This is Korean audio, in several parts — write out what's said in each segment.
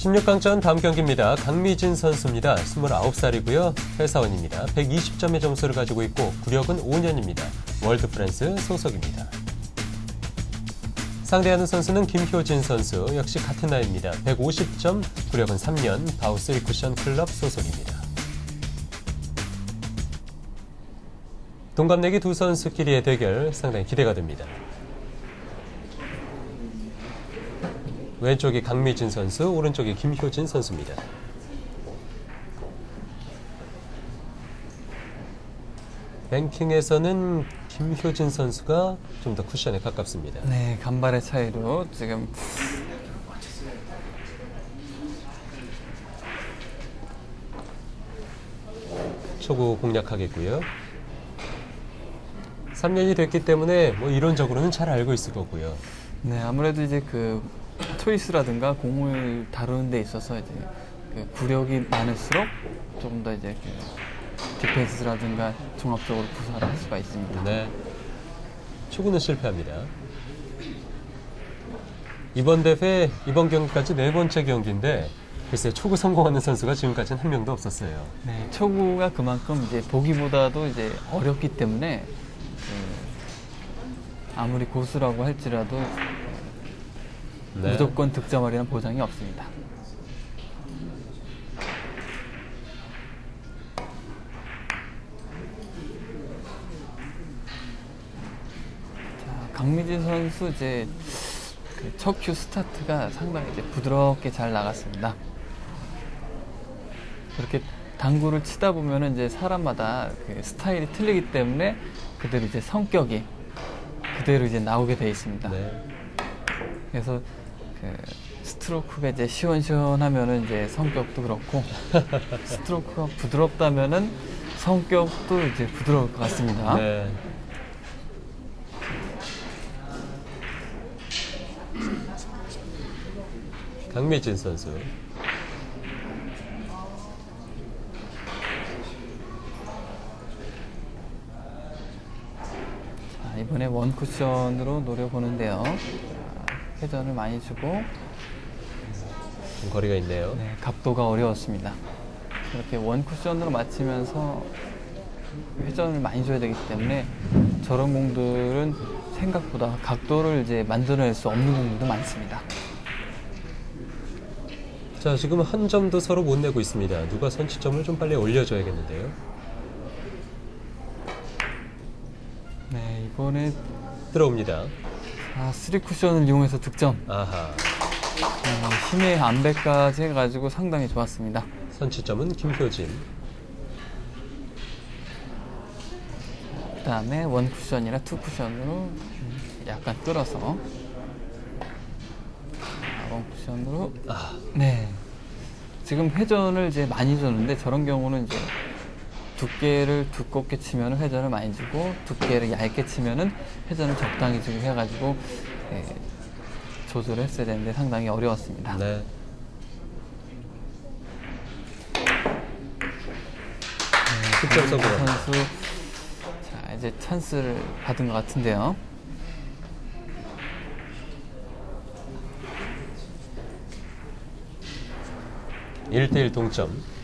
16강전 다음 경기입니다. 강미진 선수입니다. 29살이고요. 회사원입니다. 120점의 점수를 가지고 있고 구력은 5년입니다. 월드 프랜스 소속입니다. 상대하는 선수는 김효진 선수, 역시 같은 나이입니다. 150점, 구력은 3년, 바우스 리쿠션 클럽 소속입니다. 동갑내기 두 선수끼리의 대결 상당히 기대가 됩니다. 왼쪽이 강미진 선수, 오른쪽이 김효진 선수입니다. 랭킹에서는 김효진 선수가 좀 더 쿠션에 가깝습니다. 네, 간발의 차이로 지금 초구 공략하겠고요. 3년이 됐기 때문에 뭐 이론적으로는 잘 알고 있을 거고요. 네, 아무래도 이제 그 초이스라든가 공을 다루는 데 있어서 이제 그 구력이 많을수록 조금 더 이제 그 디펜스라든가 종합적으로 구사를 할 수가 있습니다. 네. 초구는 실패합니다. 이번 대회, 이번 경기까지 네 번째 경기인데, 글쎄 초구 성공하는 선수가 지금까지는 한 명도 없었어요. 네, 초구가 그만큼 이제 보기보다도 이제 어렵기 때문에 그 아무리 고수라고 할지라도 네. 무조건 득점하리는 보장이 없습니다. 자, 강민진 선수 이제 그 첫큐 스타트가 상당히 이제 부드럽게 잘 나갔습니다. 그렇게 당구를 치다 보면은 이제 사람마다 그 스타일이 틀리기 때문에 그대로 이제 성격이 그대로 이제 나오게 돼 있습니다. 네. 그래서 그 스트로크가 이제 시원시원하면은 이제 성격도 그렇고 스트로크가 부드럽다면은 성격도 이제 부드러울 것 같습니다. 네. 강미진 선수. 자, 이번에 원 쿠션으로 노려보는데요. 자, 회전을 많이 주고 좀 거리가 있네요. 네, 각도가 어려웠습니다. 이렇게 원 쿠션으로 맞추면서 회전을 많이 줘야 되기 때문에 저런 공들은 생각보다 각도를 이제 만들어낼 수 없는 공들도 많습니다. 자, 지금 한 점도 서로 못 내고 있습니다. 누가 선취점을 좀 빨리 올려줘야겠는데요. 네, 이번에 들어옵니다. 아, 3 쿠션을 이용해서 득점. 아하. 음, 힘의 안배까지 해가지고 상당히 좋았습니다. 선취점은 김효진. 그 다음에 원 쿠션이나 투 쿠션으로 음, 약간 끌어서 자, 원 쿠션으로 아, 네 지금 회전을 이제 많이 줬는데 저런 경우는 이제 두께를 두껍게 치면 회전을 많이 주고 두께를 얇게 치면은 회전을 적당히 주고 해가지고 예, 조절을 했어야 되는데 상당히 어려웠습니다. 네. 득점. 선수 자 이제 찬스를 받은 것 같은데요. 일대일 동점.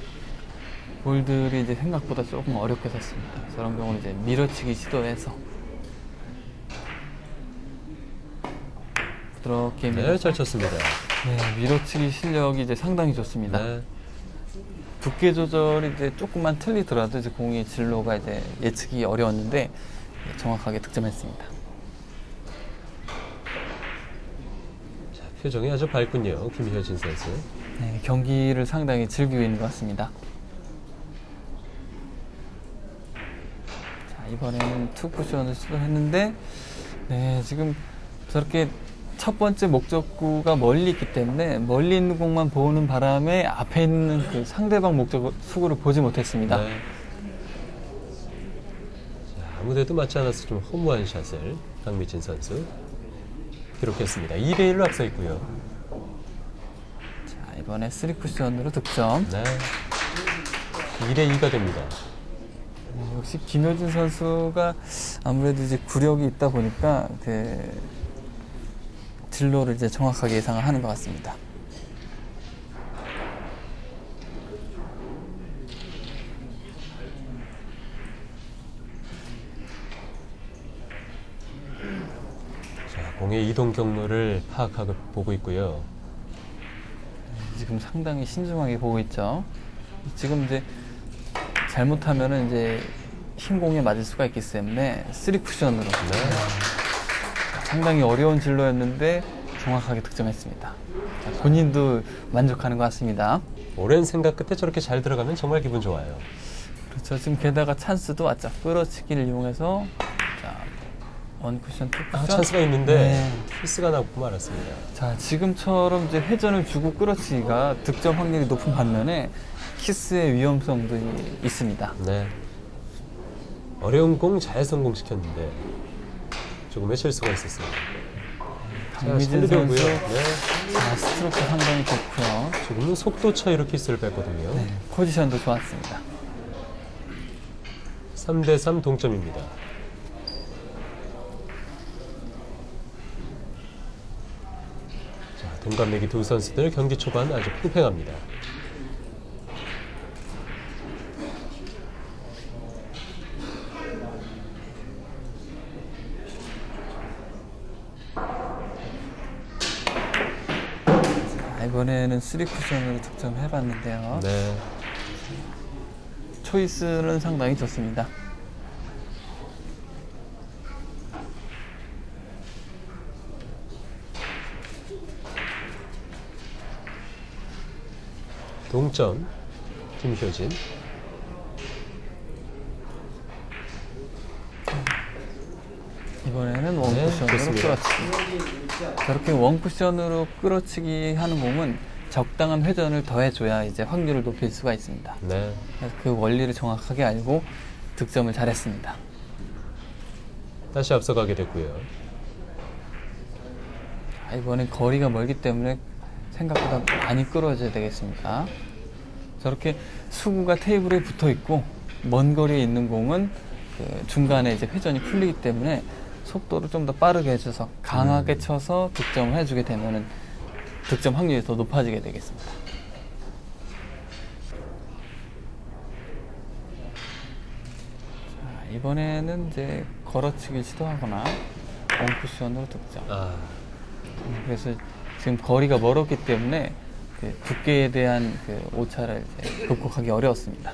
볼들이 이제 생각보다 조금 어렵게 섰습니다. 저런 경우는 이제 밀어치기 시도해서 부드럽게 밀어, 네, 잘 쳤습니다. 네, 밀어치기 실력이 이제 상당히 좋습니다. 네. 두께 조절이 이제 조금만 틀리더라도 이제 공의 진로가 이제 예측이 어려웠는데 정확하게 득점했습니다. 자, 표정이 아주 밝군요. 김효진 선수. 네, 경기를 상당히 즐기고 있는 것 같습니다. 이번에는 투 쿠션을 시도했는데, 네, 지금 저렇게 첫 번째 목적구가 멀리 있기 때문에 멀리 있는 공만 보는 바람에 앞에 있는 그 상대방 목적 수구를 보지 못했습니다. 네. 자, 아무데도 맞지 않아서 좀 허무한 샷을 강미진 선수 기록했습니다. 2대 1로 앞서 있고요. 자, 이번에 쓰리 쿠션으로 득점. 네. 2대 2가 됩니다. 역시 김효진 선수가 아무래도 이제 구력이 있다 보니까 그 진로를 이제 정확하게 예상을 하는 것 같습니다. 자, 공의 이동 경로를 파악하고 보고 있고요. 지금 상당히 신중하게 보고 있죠. 지금 이제 잘못하면은 이제 흰 공에 맞을 수가 있기 때문에 쓰리 쿠션으로 네. 상당히 어려운 진로였는데 정확하게 득점했습니다. 자, 본인도 만족하는 것 같습니다. 오랜 생각 끝에 저렇게 잘 들어가면 정말 기분 좋아요. 그렇죠. 지금 게다가 찬스도 왔죠. 끌어치기를 이용해서 자, 원 쿠션, 투 쿠션. 아, 찬스가 있는데 네. 키스가 나고 말았습니다. 자, 지금처럼 이제 회전을 주고 끌어치기가 득점 확률이 높은 반면에 키스의 위험성도 이- 있습니다. 네. 어려운 공 잘 성공시켰는데 조금의 실수가 있었습니다. 자, 강미진. 선수 네. 자, 스트로크 상당히 좋고요. 지금은 속도 차이로 키스를 뺐거든요. 네, 포지션도 좋았습니다. 3대 3 동점입니다. 자, 동갑내기 두 선수들 경기 초반 아주 팽팽합니다. 자, 이번에는 3 쿠션으로 득점해봤는데요. 네. 초이스는 상당히 좋습니다. 동점 김효진. 이번에는 원쿠션으로 좋습니다. 끌어치기. 저렇게 원쿠션으로 끌어치기 하는 공은 적당한 회전을 더해줘야 이제 확률을 높일 수가 있습니다. 네. 그래서 그 원리를 정확하게 알고 득점을 잘했습니다. 다시 앞서가게 됐고요. 자, 이번엔 거리가 멀기 때문에 생각보다 많이 끌어줘야 되겠습니다. 저렇게 수구가 테이블에 붙어 있고 먼 거리에 있는 공은 그 중간에 이제 회전이 풀리기 때문에 속도를 좀 더 빠르게 해줘서 강하게 쳐서 득점을 해주게 되면은 득점 확률이 더 높아지게 되겠습니다. 자, 이번에는 이제 걸어치기를 시도하거나 원쿠션으로 득점. 아, 그래서 지금 거리가 멀었기 때문에 그 두께에 대한 그 오차를 이제 극복하기 어려웠습니다.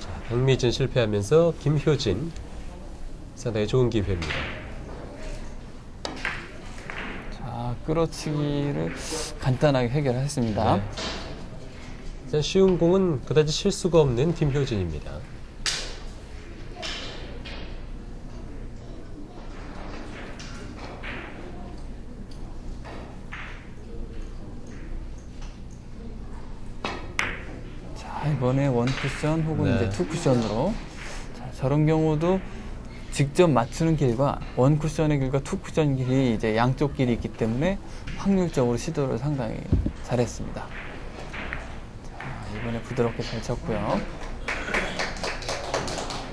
자, 박미진 실패하면서 김효진 상당히 좋은 기회입니다. 자, 끌어치기를 간단하게 해결했습니다. 네. 자, 쉬운 공은 그다지 실수가 없는 김효진입니다. 자, 이번에 원 쿠션 혹은 네. 이제 투 쿠션으로 자, 저런 경우도 직접 맞추는 길과 원 쿠션의 길과 투 쿠션 길이 이제 양쪽 길이 있기 때문에 확률적으로 시도를 상당히 잘했습니다. 자, 이번에 부드럽게 잘 쳤고요.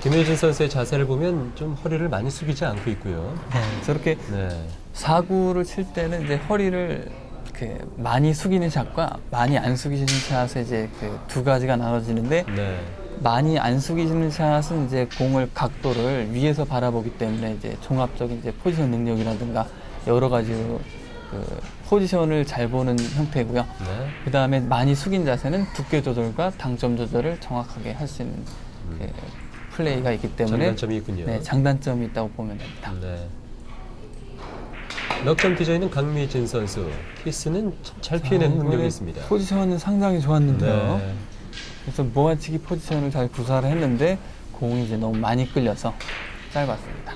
김효진 선수의 자세를 보면 좀 허리를 많이 숙이지 않고 있고요. 저렇게 네. 사구를 칠 때는 이제 허리를 그 많이 숙이는 샷과 많이 안 숙이는 샷에 이제 그 두 가지가 나눠지는데 네. 많이 안 숙이시는 샷은 이제 공을 각도를 위에서 바라보기 때문에 이제 종합적인 이제 포지션 능력이라든가 여러 가지로 그 포지션을 잘 보는 형태고요. 네. 그 다음에 많이 숙인 자세는 두께 조절과 당점 조절을 정확하게 할 수 있는 그 플레이가 있기 때문에 장단점이 있군요. 네, 장단점이 있다고 보면 됩니다. 네. 넉점 디자인은 강미진 선수. 키스는 참 잘 피해내는 자, 능력이 있습니다. 포지션은 상당히 좋았는데요. 네. 그래서 모아치기 포지션을 잘 구사를 했는데 공이 이제 너무 많이 끌려서 짧았습니다.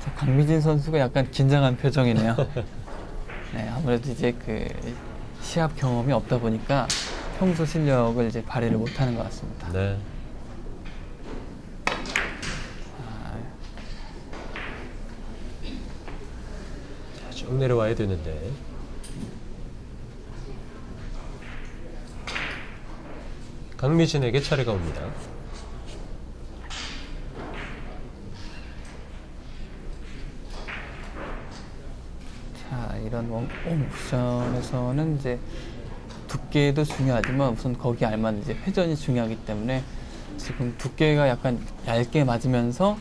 자, 강미진 선수가 약간 긴장한 표정이네요. 네, 아무래도 이제 그 시합 경험이 없다 보니까 평소 실력을 이제 발휘를 못하는 것 같습니다. 네. 쭉 내려와야 되는데. 강미진에게 차례가 옵니다. 자, 이런 원, 옵션에서는 이제 두께도 중요하지만 우선 거기에 알맞는 이제 회전이 중요하기 때문에 지금 두께가 약간 얇게 맞으면서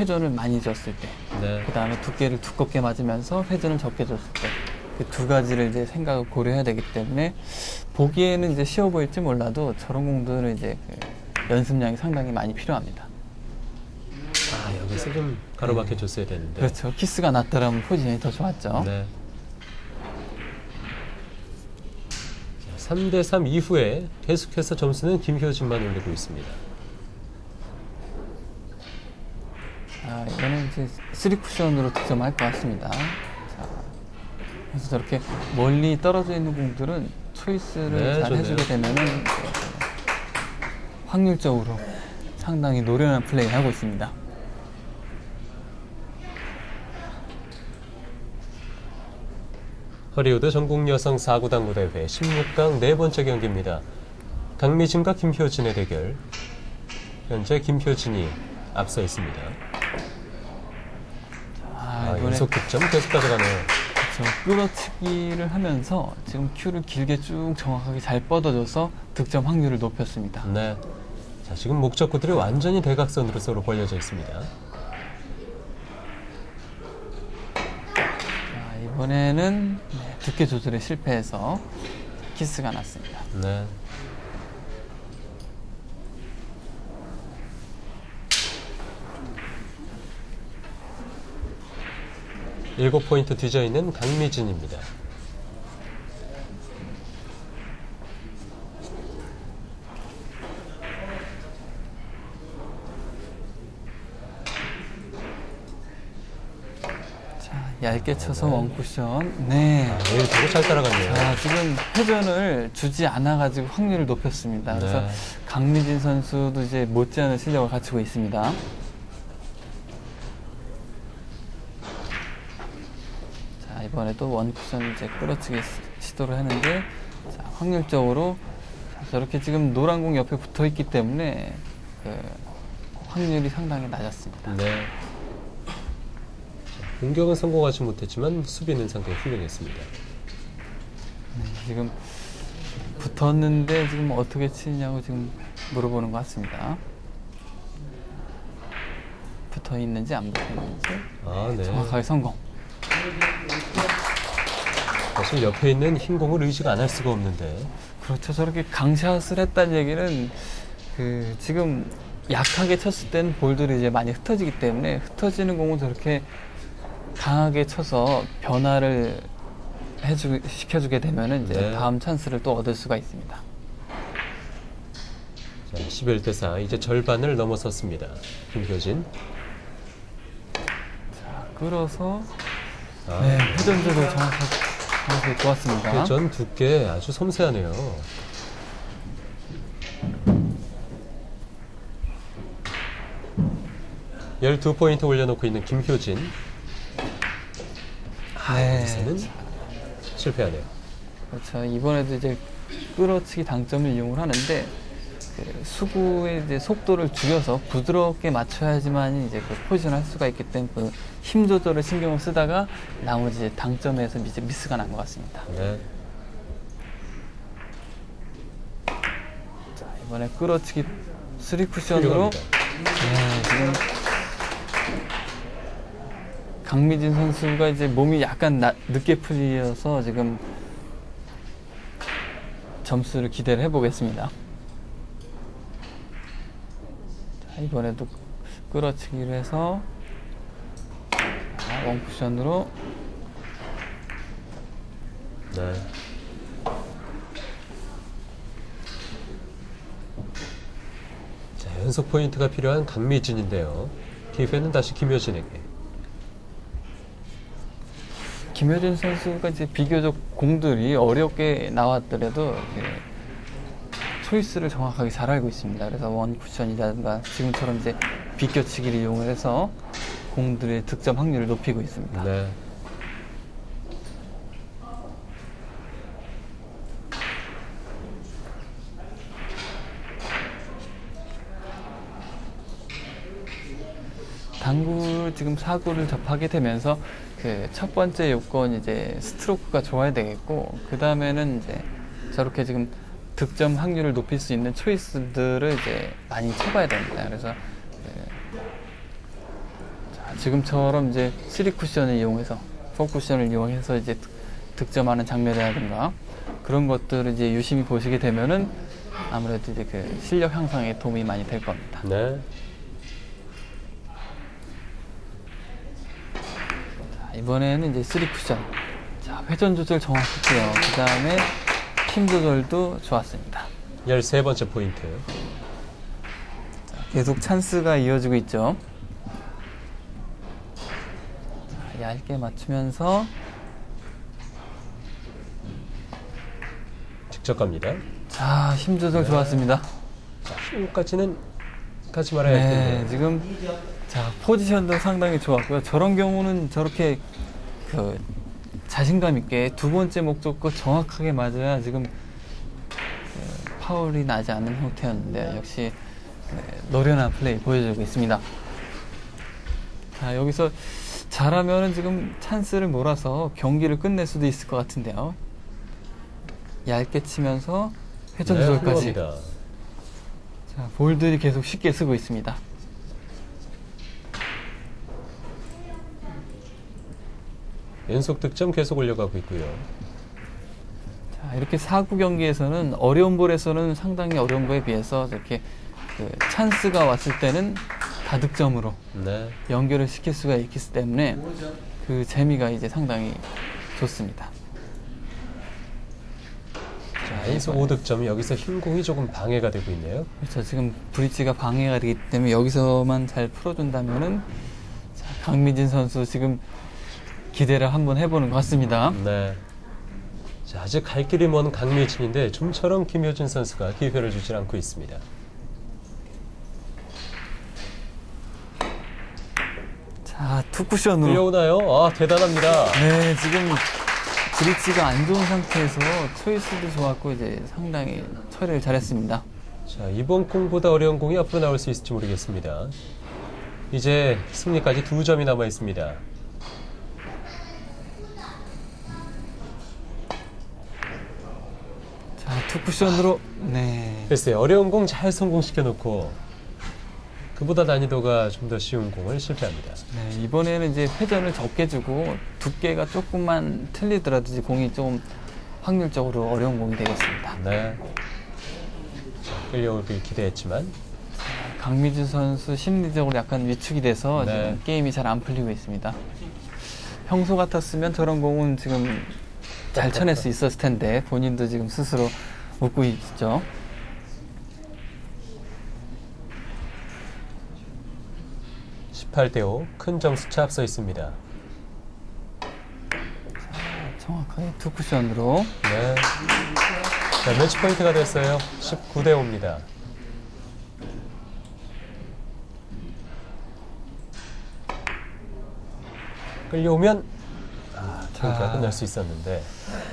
회전을 많이 줬을 때, 네. 그 다음에 두께를 두껍게 맞으면서 회전을 적게 줬을 때, 그 두 가지를 이제 생각을 고려해야 되기 때문에 보기에는 이제 쉬워 보일지 몰라도 저런 공들은 이제 그 연습량이 상당히 많이 필요합니다. 아, 여기서 좀 가로막혀 줬어야 되는데. 그렇죠. 키스가 났더라면 포지션이 더 좋았죠. 네. 3대 3 이후에 계속해서 점수는 김효진만 올리고 있습니다. 아, 이거는 이제 3 쿠션으로 득점할 것 같습니다. 자, 그래서 저렇게 멀리 떨어져 있는 공들은 초이스를 네, 잘 좋네요. 해주게 되면은 확률적으로 상당히 노련한 플레이를 하고 있습니다. 허리우드 전국 여성 4구 당구 대회 16강 네 번째 경기입니다. 강미진과 김효진의 대결. 현재 김효진이 앞서 있습니다. 이번에 연속 득점 계속 가져가네요. 그렇죠. 끌어치기를 하면서 지금 큐를 길게 쭉 정확하게 잘 뻗어줘서 득점 확률을 높였습니다. 네. 자, 지금 목적구들이 완전히 대각선으로 서로 벌려져 있습니다. 자, 이번에는 네, 두께 조절에 실패해서 키스가 났습니다. 네. 일곱 포인트 뒤져 있는 강미진입니다. 자, 얇게 쳐서 네. 원쿠션. 네. 아, 내일 되게 잘 따라갔네요. 자, 지금 회전을 주지 않아가지고 확률을 높였습니다. 그래서 네. 강미진 선수도 이제 못지않은 실력을 갖추고 있습니다. 자, 이번에 또 원쿠션 이제 끌어치기 시- 시도를 하는데, 자, 확률적으로 자, 저렇게 지금 노란 공 옆에 붙어 있기 때문에 그 확률이 상당히 낮았습니다. 네. 자, 공격은 성공하지 못했지만 수비는 상당히 훌륭했습니다. 네, 지금 붙었는데 지금 어떻게 치냐고 지금 물어보는 것 같습니다. 붙어 있는지 안 붙어 있는지 아, 네. 정확하게 성공. 사실 옆에 있는 흰 공을 의식 안할 수가 없는데. 그렇죠. 저렇게 강샷을 했다는 얘기는 그 지금 약하게 쳤을 때는 볼들이 이제 많이 흩어지기 때문에 흩어지는 공을 저렇게 강하게 쳐서 변화를 해주 시켜주게 되면은 이제 네. 다음 찬스를 또 얻을 수가 있습니다. 자, 11대 4 이제 절반을 넘어섰습니다. 김효진. 자, 끌어서 아, 네, 회전적으로 정확하게, 정확하게 좋았습니다. 회전 두께 아주 섬세하네요. 열두 포인트 올려놓고 있는 김효진. 네. 여기서는 실패하네요. 그렇죠. 이번에도 이제 끌어치기 당점을 이용을 하는데 그 수구의 이제 속도를 줄여서 부드럽게 맞춰야지만 이제 그 포지션을 할 수가 있기 때문에 그 힘 조절을 신경을 쓰다가 나머지 당점에서 이제 미스가 난 것 같습니다. 네. 자, 이번에 끌어치기 쓰리 쿠션으로 훌륭합니다. 네, 지금 강미진 선수가 이제 몸이 약간 나- 늦게 풀려서 지금 점수를 기대를 해보겠습니다. 자, 이번에도 끌어치기를 해서 자, 원쿠션으로 네. 자, 연속 포인트가 필요한 강미진인데요. 기회는 다시 김효진에게. 김효진 선수가 이제 비교적 공들이 어렵게 나왔더라도 초이스를 정확하게 잘 알고 있습니다. 그래서 원 쿠션이라든가 지금처럼 이제 비껴치기를 이용을 해서 공들의 득점 확률을 높이고 있습니다. 네. 당구 지금 사구를 접하게 되면서 그 첫 번째 요건 이제 스트로크가 좋아야 되겠고 그 다음에는 이제 저렇게 지금 득점 확률을 높일 수 있는 초이스들을 이제 많이 쳐봐야 됩니다. 그래서 예. 자, 지금처럼 이제 3 쿠션을 이용해서 4 쿠션을 이용해서 이제 득- 득점하는 장면이라든가 그런 것들을 이제 유심히 보시게 되면은 아무래도 이제 그 실력 향상에 도움이 많이 될 겁니다. 네. 자, 이번에는 이제 3 쿠션. 자, 회전 조절 정확했고요. 그 다음에 힘 조절도 좋았습니다. 13번째 포인트. 계속 찬스가 이어지고 있죠. 자, 얇게 맞추면서 직접 갑니다. 자, 힘 조절 좋았습니다. 자, 힘까지는 가지 말아야 할 네, 텐데. 지금 자, 포지션도 상당히 좋았고요. 저런 경우는 저렇게 그 자신감 있게 두 번째 목적과 정확하게 맞아야 지금 그 파울이 나지 않는 형태였는데 역시 네, 노련한 플레이 보여주고 있습니다. 자, 여기서 잘하면은 지금 찬스를 몰아서 경기를 끝낼 수도 있을 것 같은데요. 얇게 치면서 회전 네, 조절까지. 훌륭합니다. 자, 볼들이 계속 쉽게 쓰고 있습니다. 연속 득점 계속 올려가고 있고요. 자, 이렇게 사구 경기에서는 어려운 볼에서는 상당히 어려운 거에 비해서 이렇게 그 찬스가 왔을 때는 다 득점으로 네. 연결을 시킬 수가 있기 때문에 그 재미가 이제 상당히 좋습니다. 자, 연속 5득점이 여기서 흰 공이 조금 방해가 되고 있네요. 그렇죠. 지금 브릿지가 방해가 되기 때문에 여기서만 잘 풀어준다면은 자, 강민진 선수 지금 기대를 한번 해보는 것 같습니다. 네. 자, 아직 갈 길이 먼 강미진인데 좀처럼 김효진 선수가 기회를 주질 않고 있습니다. 자, 투쿠션으로. 끌려오나요? 아, 대단합니다. 네, 지금 브릿지가 안 좋은 상태에서 초이스도 좋았고 이제 상당히 처리를 잘했습니다. 자, 이번 공보다 어려운 공이 앞으로 나올 수 있을지 모르겠습니다. 이제 승리까지 두 점이 남아 있습니다. 자, 투쿠션으로 네. 글쎄요, 어려운 공 잘 성공시켜 놓고 그보다 난이도가 좀 더 쉬운 공을 실패합니다. 네, 이번에는 이제 회전을 적게 주고 두께가 조금만 틀리더라도 이제 공이 좀 확률적으로 어려운 공이 되겠습니다. 네. 자, 끌려오길 기대했지만 강미주 선수 심리적으로 약간 위축이 돼서 네. 지금 게임이 잘 안 풀리고 있습니다. 평소 같았으면 저런 공은 지금 잘 쳐낼 수 있었을 텐데 본인도 지금 스스로 웃고 있죠. (18 대 5) 큰 점수차 앞서 있습니다. 정확하게 투 쿠션으로 네. 자, 매치 포인트가 됐어요. 19대 5입니다. 끌려오면 아, 경기가 자. 끝날 수 있었는데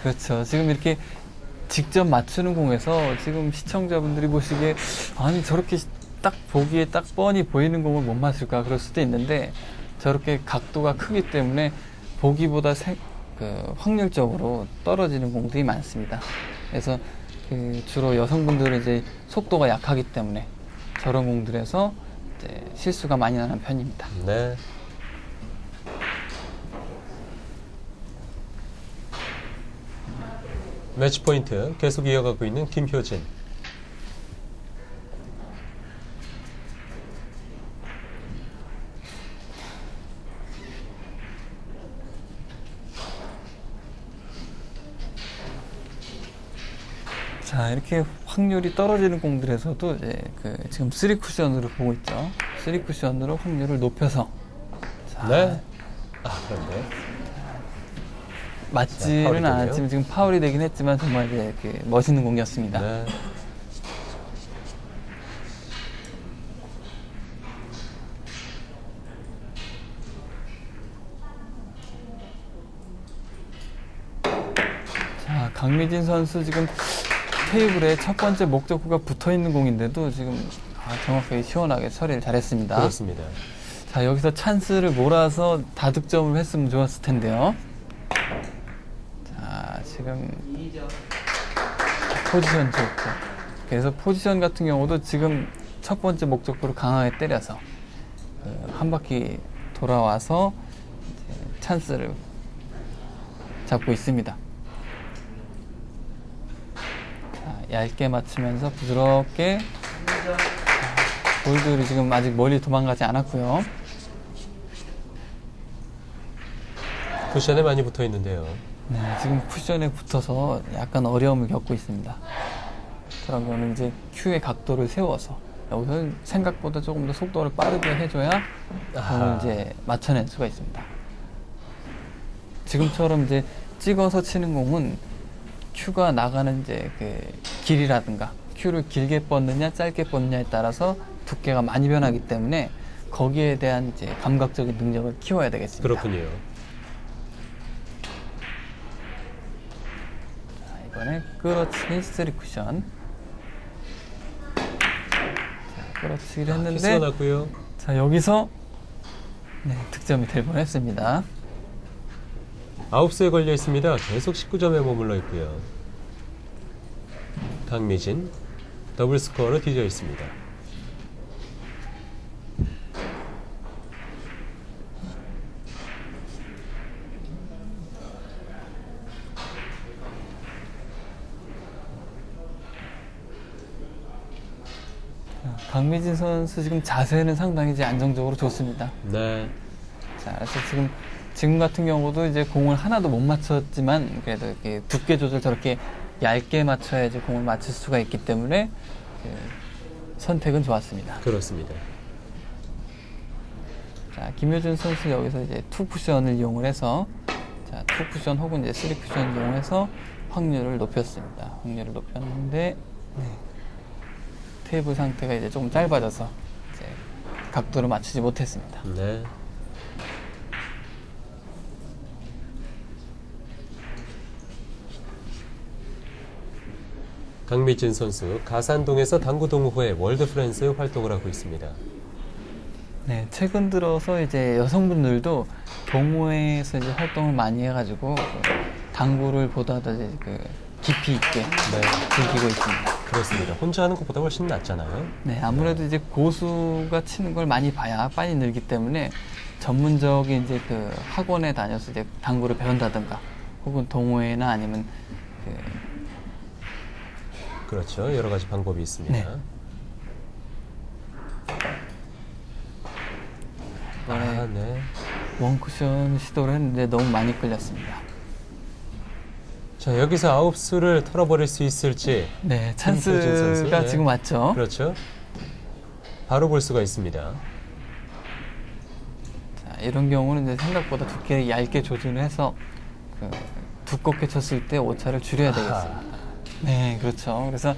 그렇죠. 지금 이렇게 직접 맞추는 공에서 지금 시청자분들이 보시기에 아니 저렇게 딱 보기에 딱 뻔히 보이는 공을 못 맞을까 그럴 수도 있는데 저렇게 각도가 크기 때문에 보기보다 세- 그 확률적으로 떨어지는 공들이 많습니다. 그래서 그 주로 여성분들은 이제 속도가 약하기 때문에 저런 공들에서 이제 실수가 많이 나는 편입니다. 네. 매치 포인트 계속 이어가고 있는 김효진. 자 이렇게 확률이 떨어지는 공들에서도 이제 그 지금 3 쿠션으로 보고 있죠. 3 쿠션으로 확률을 높여서 자, 네. 아 그런데 맞지는. 않았지만 지금 파울이 되긴 했지만 정말 이제 그 멋있는 공이었습니다. 네. 자 강미진 선수 지금 테이블에 첫 번째 목적구가 붙어 있는 공인데도 지금 아, 정확하게 시원하게 처리를 잘했습니다. 그렇습니다. 자 여기서 찬스를 몰아서 다득점을 했으면 좋았을 텐데요. 자 지금 포지션 좋고 그래서 포지션 같은 경우도 지금 첫 번째 목적부를 강하게 때려서 그 한 바퀴 돌아와서 찬스를 잡고 있습니다. 자, 얇게 맞추면서 부드럽게 자, 볼들이 지금 아직 멀리 도망가지 않았고요. 쿠션에 많이 붙어 있는데요. 네, 지금 쿠션에 붙어서 약간 어려움을 겪고 있습니다. 거는 이제 큐의 각도를 세워서 여기서 생각보다 조금 더 속도를 빠르게 해줘야 이제 맞춰낼 수가 있습니다. 지금처럼 이제 찍어서 치는 공은 큐가 나가는 이제 그 길이라든가 큐를 길게 뻗느냐 짧게 뻗느냐에 따라서 두께가 많이 변하기 때문에 거기에 대한 이제 감각적인 능력을 키워야 되겠습니다. 그렇군요. 자, 이번에 끌어치기 쓰리 쿠션. 자, 끌어치기를 키스가 했는데 났고요. 자 여기서 네, 득점이 될 뻔했습니다. 아홉 수에 걸려 있습니다. 계속 19점에 머물러 있고요. 강미진 더블 스코어로 뒤져 있습니다. 자, 강미진 선수 지금 자세는 상당히 이제 안정적으로 좋습니다. 네. 자, 그래서 지금 지금 같은 경우도 이제 공을 하나도 못 맞췄지만 그래도 이렇게 두께 조절 저렇게 얇게 맞춰야지 공을 맞출 수가 있기 때문에 그 선택은 좋았습니다. 그렇습니다. 자, 김효준 선수 여기서 이제 투 쿠션을 이용을 해서 자, 투 쿠션 혹은 이제 쓰리 쿠션 이용해서 확률을 높였습니다. 확률을 높였는데 네. 테이블 상태가 이제 조금 짧아져서 이제 각도를 맞추지 못했습니다. 네. 강미진 선수 가산동에서 당구 동호회 월드 프렌스 활동을 하고 있습니다. 네, 최근 들어서 이제 여성분들도 동호회에서 이제 활동을 많이 해가지고 그 당구를 보다 더 이제 그 깊이 있게 네. 즐기고 있습니다. 그렇습니다. 혼자 하는 것보다 훨씬 낫잖아요. 네, 아무래도 이제 고수가 치는 걸 많이 봐야 빨리 늘기 때문에 전문적인 이제 그 학원에 다녀서 이제 당구를 배운다든가 혹은 동호회나 아니면 그 그렇죠. 여러 가지 방법이 있습니다. 네. 아, 네. 원쿠션 시도를 했는데 너무 많이 끌렸습니다. 자, 여기서 아홉 수를 털어버릴 수 있을지. 네, 김효진 선수, 찬스가 네. 지금 왔죠. 그렇죠. 바로 볼 수가 있습니다. 자, 이런 경우는 이제 생각보다 두께를 얇게 조준을 해서 그 두껍게 쳤을 때 오차를 줄여야 되겠습니다. 네, 그렇죠. 그래서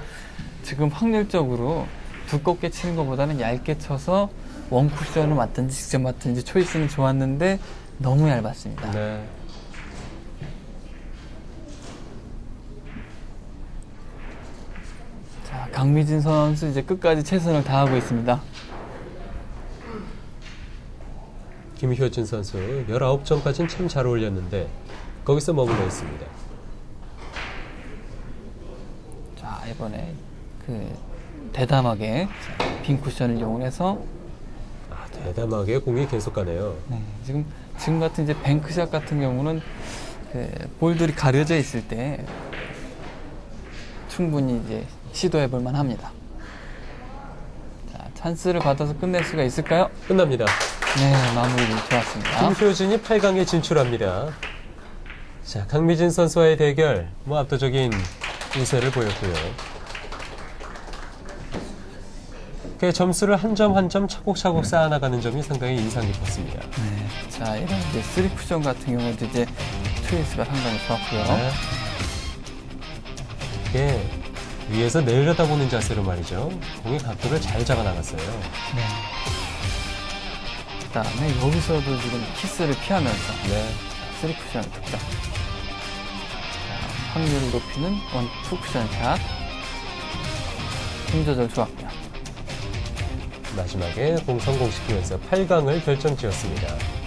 지금 확률적으로 두껍게 치는 것보다는 얇게 쳐서 원 쿠션을 맞든지 직접 맞든지 초이스는 좋았는데 너무 얇았습니다. 네. 자, 강미진 선수 이제 끝까지 최선을 다하고 있습니다. 김효진 선수 19점까지는 참 잘 올렸는데 거기서 머물러 있습니다. 자, 이번에 그 대담하게 자, 빈 쿠션을 이용해서 아, 대담하게 공이 계속 가네요. 네, 지금 지금 같은 이제 뱅크샷 같은 경우는 그 볼들이 가려져 있을 때 충분히 이제 시도해 볼 만 합니다. 자, 찬스를 받아서 끝낼 수가 있을까요? 끝납니다. 네, 마무리 좋았습니다. 김효진이 8강에 진출합니다. 자, 강미진 선수와의 대결, 뭐 압도적인 우세를 보였고요. 그 점수를 한 점 한점 차곡차곡 쌓아나가는 점이 상당히 인상 깊었습니다. 네, 자, 이런 이제 쓰리 쿠션 같은 경우도 이제 트위스가 상당히 좋았고요. 네. 이게 위에서 내려다보는 자세로 말이죠. 공의 각도를 잘 잡아 나갔어요. 네. 그다음에 여기서도 지금 키스를 피하면서 네. 쓰리 쿠션 득점. 자, 확률을 높이는 원, 투 쿠션 샷. 힘 조절 좋았고요. 마지막에 공 성공시키면서 8강을 결정지었습니다.